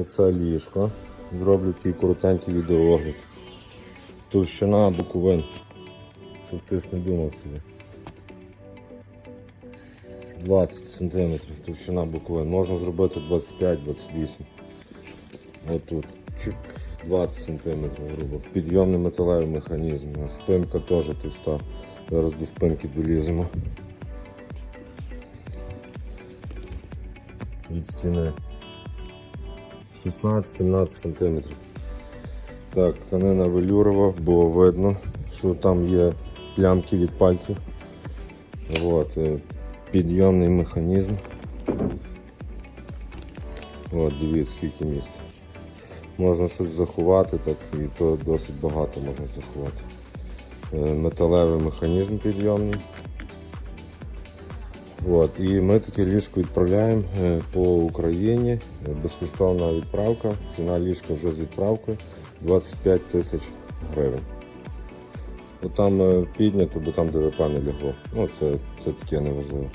Оце ліжко. Зроблю такий коротенький відеоогляд. Товщина боковин. Щоб хтось не думав собі. 20 см товщина боковин. Можна зробити 25-28. Отут. Чик. 20 см грубо. Підйомний металевий механізм. Спинка теж товста. Зараз до спинки доліземо. Від стіни. 16-17 см. Так, тканина велюрова, бо видно, що там є плямки від пальців. От, е, підйомний механізм. От, дивіться, скільки місця. Можна щось заховати, так і то досить багато можна заховати. Е, Металевий механізм підйомний. От, і ми таке ліжко відправляємо е, по Україні. Безкоштовна відправка. Ціна ліжка вже з відправкою 25 тисяч гривень. От там е, піднято, бо там ДВП не лягло. Ну, це, це таке неважливо.